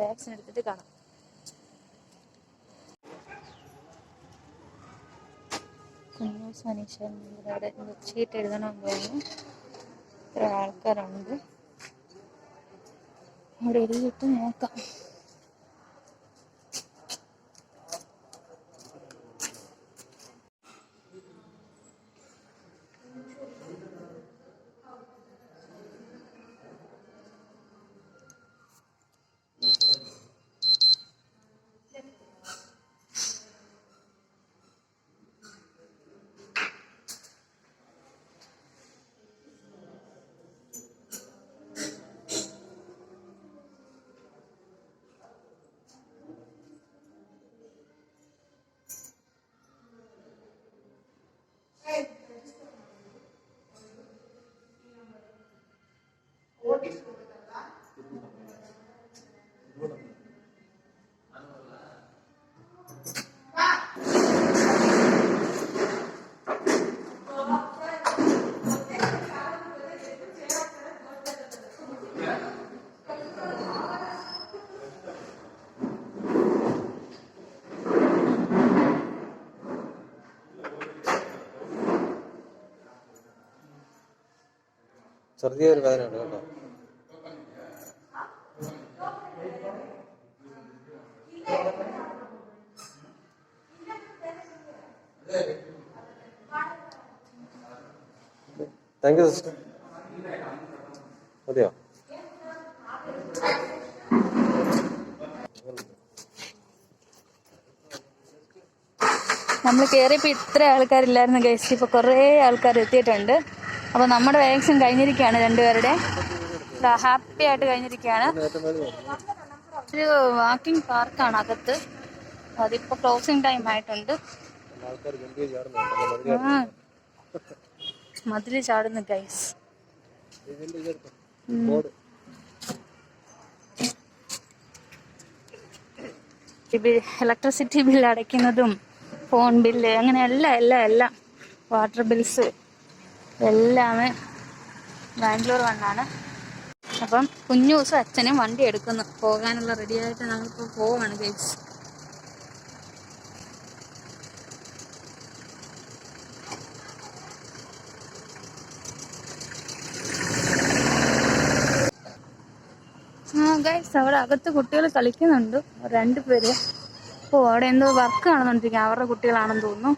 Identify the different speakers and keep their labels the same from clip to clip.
Speaker 1: Vaccine എടുത്തിട്ട് കാണാം. കുഞ്ഞു സനീഷൻ ഇവിടെ ചീട്ട് എഴുതണമെന്ന് തോന്നുന്നു. ഇത്ര ആൾക്കാരുണ്ട് അവിടെ എഴുതിയിട്ട് നോക്കാം.
Speaker 2: ചെറിയൊരു ഉണ്ട് കേട്ടോ. താങ്ക് യു സിസ്റ്റർ മതിയോ?
Speaker 1: നമ്മൾ കയറിയപ്പോൾ ഇത്ര ആൾക്കാരില്ലായിരുന്നു ഗൈസ് ഇപ്പോൾ കുറേ ആൾക്കാർ എത്തിയിട്ടുണ്ട്. അപ്പോൾ നമ്മുടെ വാക്സിൻ കഴിഞ്ഞിരിക്കുകയാണ് രണ്ടുപേരുടെ. ഹാപ്പി ആയിട്ട് കഴിഞ്ഞിരിക്കുകയാണ്. ഒരു വാക്കിംഗ് പാർക്കാണ് അകത്ത്. അതിപ്പോൾ ക്ലോസിംഗ് ടൈം ആയിട്ടുണ്ട്. മതിൽ ചാടുന്നു ഗൈസ്. ഇലക്ട്രിസിറ്റി ബില്ല് അടയ്ക്കുന്നതും ഫോൺ ബില്ല് അങ്ങനെ എല്ലാം എല്ലാം എല്ലാം. Water bills. എല്ലാമേ ബാംഗ്ലൂർ വന്നാണ്. അപ്പം കുഞ്ഞു ദിവസം അച്ഛനും വണ്ടി എടുക്കുന്നു. പോകാനുള്ള റെഡി ആയിട്ട് ഞങ്ങളിപ്പോൾ പോവാണ് ഗൈസ് ഗൈസ് അവിടെ അകത്ത് കുട്ടികൾ കളിക്കുന്നുണ്ട്. രണ്ടുപേര് ഓ അവിടെ എന്തോ വർക്ക് കാണുന്നുണ്ടെങ്കിൽ അവരുടെ കുട്ടികളാണെന്ന് തോന്നുന്നു.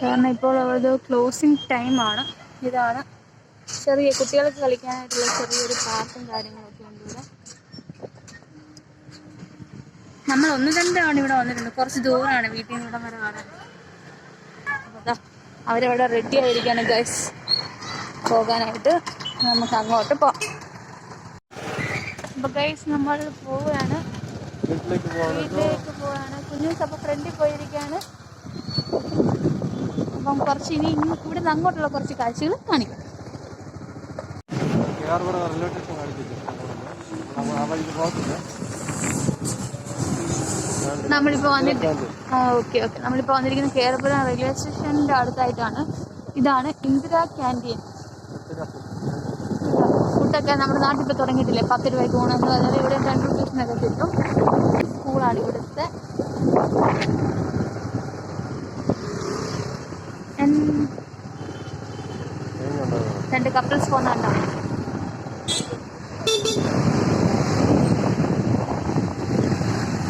Speaker 1: കാരണം ഇപ്പോൾ അവിടെ ക്ലോസിംഗ് ടൈമാണ് ഇതാണ് ചെറിയ കുട്ടികൾക്ക് കളിക്കാനായിട്ടുള്ള ചെറിയൊരു പാർക്കും കാര്യങ്ങളൊക്കെ ഉണ്ട് ഇവിടെ. നമ്മൾ ഒന്ന് രണ്ട് തവണ ഇവിടെ വന്നിട്ടുണ്ട് കുറച്ച് ദൂരമാണ് വീട്ടിൽ നിന്ന് ഇവിടെ വരെ കാണാൻ അപ്പോൾ ദാ അവരവിടെ റെഡി ആയിരിക്കാണ് ഗൈസ് പോകാനായിട്ട് നമുക്ക് അങ്ങോട്ട് പോവാം അപ്പൊ ഗൈസ് നമ്മൾ പോവുകയാണ്.
Speaker 2: വീട്ടിലേക്ക് പോവാണ്
Speaker 1: കുഞ്ഞു അപ്പൊ ഫ്രണ്ടിൽ പോയിരിക്കുകയാണ് അപ്പം കുറച്ച് ഇനി ഇവിടെ നിന്ന് അങ്ങോട്ടുള്ള കുറച്ച് കാഴ്ചകൾ കാണിക്കാം. നമ്മളിപ്പോ വന്നിട്ട് ഓക്കെ ഓക്കെ. നമ്മളിപ്പോ വന്നിരിക്കുന്ന കേരളപുരം റെയിൽവേ സ്റ്റേഷന്റെ അടുത്തായിട്ടാണ്. ഇതാണ് ഇന്ദിരാ ക്യാന്റീൻ ഫുഡൊക്കെ നമ്മുടെ നാട്ടിൽ ഇപ്പോൾ തുടങ്ങിയിട്ടില്ലേ? പത്ത് രൂപയ്ക്ക് ഊണെന്ന് പറഞ്ഞാൽ ഇവിടെ രണ്ട് റുപ്പീസിനൊക്കെ കിട്ടും. സ്കൂളാണ് ഇവിടുത്തെ. രണ്ട് കപ്പിൾസ് പോകുന്നുണ്ടോ?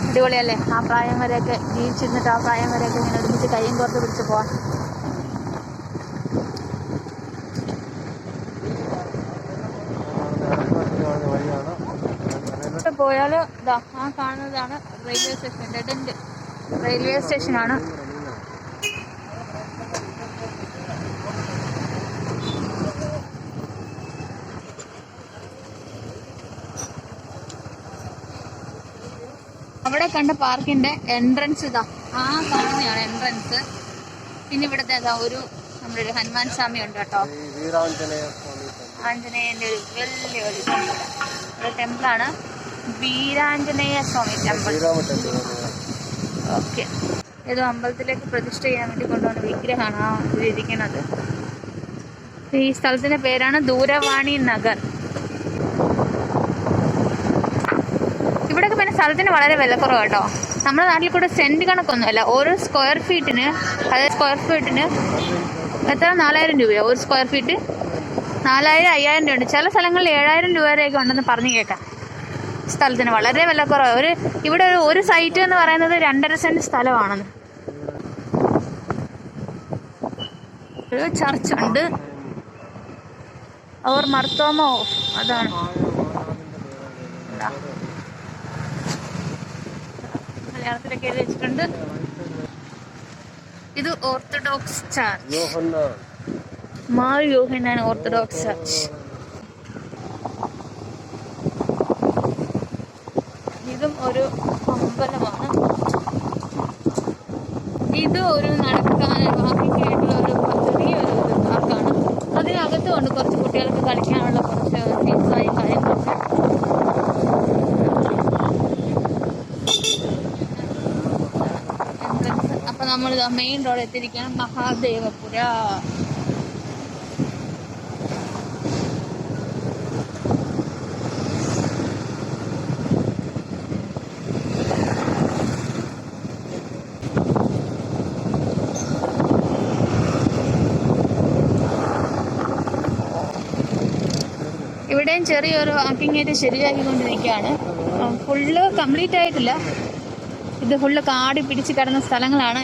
Speaker 1: അടിപൊളിയല്ലേ? ആ പ്രായം വരെയൊക്കെ ജീവിച്ചിരുന്നിട്ട് ആ പ്രായം വരെയൊക്കെ ഇങ്ങനെ ഒരുമിച്ച് കൈയും കോർത്ത് പിടിച്ച് പോവാം.
Speaker 2: വഴിയാണ്
Speaker 1: ഇവിടെ പോയാൽ ഇതാ ആ കാണുന്നതാണ് റെയിൽവേ സ്റ്റേഷൻ ഡെഡ് റെയിൽവേ സ്റ്റേഷനാണ് അവിടെ കണ്ട പാർക്കിന്റെ എൻട്രൻസ് ഇതാ. ആ കാണുന്നതാണ് എൻട്രൻസ് പിന്നെ ഇവിടുത്തെ ഇതാ ഒരു നമ്മുടെ ഒരു ഹനുമാൻ സ്വാമി ഉണ്ട് കേട്ടോ. ആഞ്ജനേയന്റെ ഒരു വലിയ ഒരു ടെമ്പിൾ ഒരു ടെമ്പിളാണ് വീരാഞ്ജനേയ സ്വാമി ടെമ്പിൾ ഓക്കെ ഏതോ അമ്പലത്തിലേക്ക് പ്രതിഷ്ഠ ചെയ്യാൻ വേണ്ടി കൊണ്ടുവന്ന വിഗ്രഹമാണ് ആ ഇരിക്കുന്നത്. ഈ സ്ഥലത്തിന്റെ പേരാണ് ദൂരവാണി നഗർ. സ്ഥലത്തിന് വളരെ വിലക്കുറവ് കേട്ടോ നമ്മുടെ നാട്ടിൽ കൂടെ സെന്റ് കണക്കൊന്നുമല്ല ഓരോ സ്ക്വയർ ഫീറ്റിന് അതായത് സ്ക്വയർ ഫീറ്റിന് എത്ര? നാലായിരം രൂപയോ. ഒരു സ്ക്വയർ ഫീറ്റ് നാലായിരം അയ്യായിരം രൂപ ഉണ്ട്. ചില സ്ഥലങ്ങളിൽ ഏഴായിരം രൂപ വരെയൊക്കെ ഉണ്ടെന്ന് പറഞ്ഞു കേൾക്കാം സ്ഥലത്തിന് വളരെ വിലക്കുറവ് ഒരു ഇവിടെ ഒരു ഒരു സൈറ്റ് എന്ന് പറയുന്നത് രണ്ടര സെന്റ് സ്ഥലമാണെന്ന്. ഒരു ചർച്ച് ഉണ്ട്. അവർ മർത്തോമോ? അതാണ്. മലയാളത്തിലൊക്കെ എഴുതി വെച്ചിട്ടുണ്ട്. ഇത് orthodox church. Mar Yohannan orthodox church. ഇതും ഒരു അമ്പലമാണ്. ഇത് ഒരു നടക്കാൻ വാക്കിംഗ് ആയിട്ടുള്ള ഒരു പദ്ധതി ഒരു പാർക്കാണ്. അതിനകത്തും ഉണ്ട് കുറച്ച് കുട്ടികൾക്ക് കളിക്കാനുള്ള കുറച്ച് സീസായി കാര്യങ്ങളൊക്കെ Entrance. അപ്പൊ മെയിൻ റോഡ് എത്തിയിരിക്കുകയാണ് മഹാദേവപുര. ഇവിടെയും ചെറിയൊരു ഏരിയ ശരിയാക്കിക്കൊണ്ടിരിക്കുകയാണ്. ഫുള്ള് കംപ്ലീറ്റ് ആയിട്ടില്ല. ഇത് ഫുള്ള് കാടി പിടിച്ച് കിടന്ന സ്ഥലങ്ങളാണ്.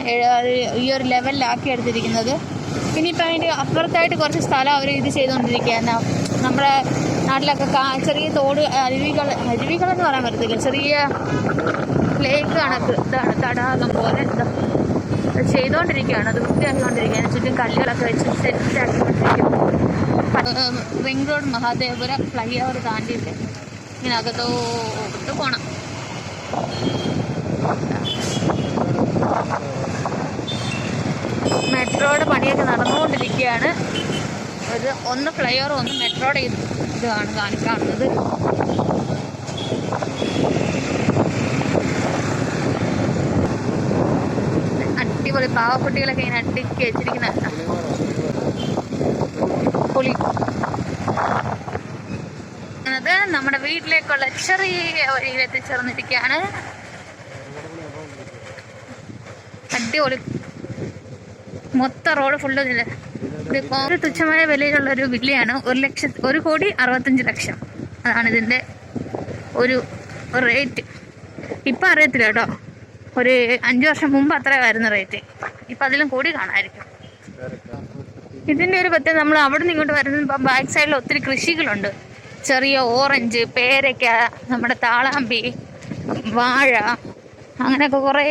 Speaker 1: ഈ ഒരു ലെവലിലാക്കി എടുത്തിരിക്കുന്നത്. ഇനിയിപ്പോൾ അതിന്റെ അപ്പുറത്തായിട്ട് കുറച്ച് സ്ഥലം അവർ ഇത് ചെയ്തുകൊണ്ടിരിക്കുകയാണ് നമ്മുടെ നാട്ടിലൊക്കെ കാ- ചെറിയ തോട് അരുവികൾ അരുവികളെന്ന് പറയാൻ പറ്റത്തില്ല. ചെറിയ ലേക്ക് കണക്ക് ഇതാണ് തടാകം പോലെ ചെയ്തുകൊണ്ടിരിക്കുകയാണ് അത് വൃത്തിയാക്കിക്കൊണ്ടിരിക്കുകയാണ് ചുറ്റും കല്ലുകളൊക്കെ വെച്ച് സെറ്റ് ആക്കിക്കൊണ്ടിരിക്കുന്നു ring road Mahadevapura flyover താണ്ടിയിട്ട് ഇങ്ങനെ അകത്തോട്ട് പോകണം മെട്രോയുടെ പണിയൊക്കെ നടന്നുകൊണ്ടിരിക്കുകയാണ്. ഒരു ഒന്ന് ഫ്ലൈ ഓവർ ഒന്ന് മെട്രോയുടെ ഇത് ഇതാണ് കാണിക്കാറുള്ളത് അടിപൊളി പാവക്കുട്ടികളൊക്കെ ഇങ്ങനെ അടുക്കി വെച്ചിരിക്കുന്ന. പുളി. നമ്മുടെ വീട്ടിലേക്കുള്ള ചെറിയ വഴിയിൽ എത്തിച്ചേർന്നിരിക്കുകയാണ് അടിപൊളി. മൊത്തം റോഡ് ഫുള്ള് ഒരു തുച്ഛമായ വിലയിലുള്ള ഒരു വില്ലയാണ്. ഒരു ലക്ഷം ഒരു കോടി അറുപത്തഞ്ച് ലക്ഷം. അതാണ് ഇതിന്റെ ഒരു റേറ്റ് ഇപ്പം അറിയത്തില്ല കേട്ടോ. ഒരു അഞ്ച് വർഷം മുമ്പ് അത്രയായിരുന്നു റേറ്റ് ഇപ്പം അതിലും കൂടി കാണാമായിരിക്കും. ഇതിന്റെ ഒരു പ്രത്യേകത നമ്മൾ അവിടെ നിന്ന് ഇങ്ങോട്ട് വരുന്ന ബാക്ക് സൈഡിൽ ഒത്തിരി കൃഷികളുണ്ട്. ചെറിയ ഓറഞ്ച് പേരയ്ക്ക നമ്മുടെ താളാമ്പി വാഴ അങ്ങനെയൊക്കെ കുറേ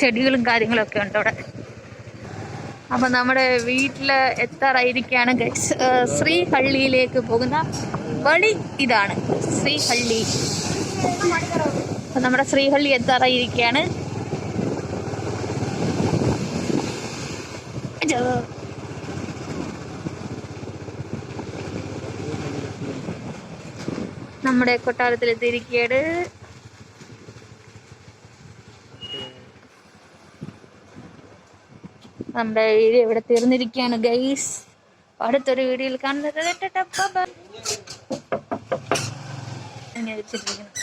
Speaker 1: ചെടികളും കാര്യങ്ങളൊക്കെ ഉണ്ട് അവിടെ. അപ്പം നമ്മുടെ വീട്ടിൽ എത്താറായിരിക്കുകയാണ് ഗൈസ് ശ്രീഹള്ളിയിലേക്ക് പോകുന്ന വഴി ഇതാണ്. ശ്രീഹള്ളി. നമ്മുടെ ശ്രീഹള്ളി എത്താറായിരിക്കുകയാണ്. അജോ. നമ്മുടെ കൊട്ടാരത്തിൽ എത്തിയിരിക്കുകയാണ്. നമ്മുടെ വീഡിയോ ഇവിടെ തീർന്നിരിക്കുകയാണ് ഗൈസ് അടുത്തൊരു വീഡിയോയിൽ കാണുന്നത്. ഇങ്ങനെ വെച്ചിട്ടിരിക്കുന്നു